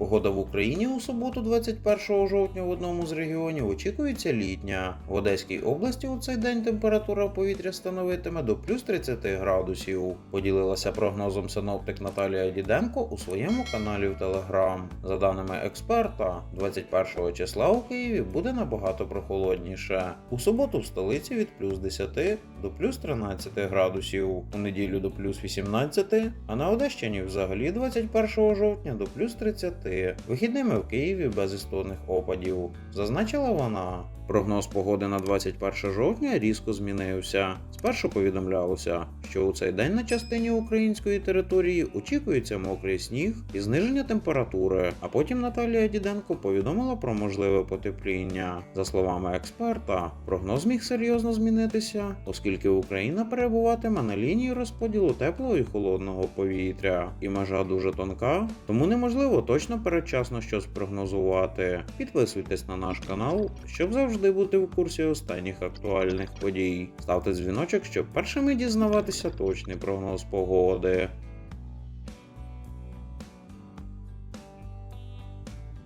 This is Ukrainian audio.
Погода в Україні у суботу, 21 жовтня, в одному з регіонів очікується літня. В Одеській області у цей день температура повітря становитиме до плюс 30 градусів. Поділилася прогнозом синоптик Наталія Діденко у своєму каналі в Телеграм. За даними експерта, 21 числа у Києві буде набагато прохолодніше. У суботу в столиці від плюс 10 до плюс 13 градусів, у неділю до плюс 18, а на Одещині взагалі 21 жовтня до плюс 30. Вихідними в Києві без істотних опадів, зазначила вона. Прогноз погоди на 21 жовтня різко змінився. Спершу повідомлялося, що у цей день на частині української території очікується мокрий сніг і зниження температури. А потім Наталія Діденко повідомила про можливе потепління. За словами експерта, прогноз міг серйозно змінитися, оскільки Україна перебуватиме на лінії розподілу теплого і холодного повітря, і межа дуже тонка, тому неможливо точно передчасно щось прогнозувати. Підписуйтесь на наш канал, щоб завжди бути в курсі останніх актуальних подій. Ставте дзвіночок, щоб першими дізнаватися точний прогноз погоди.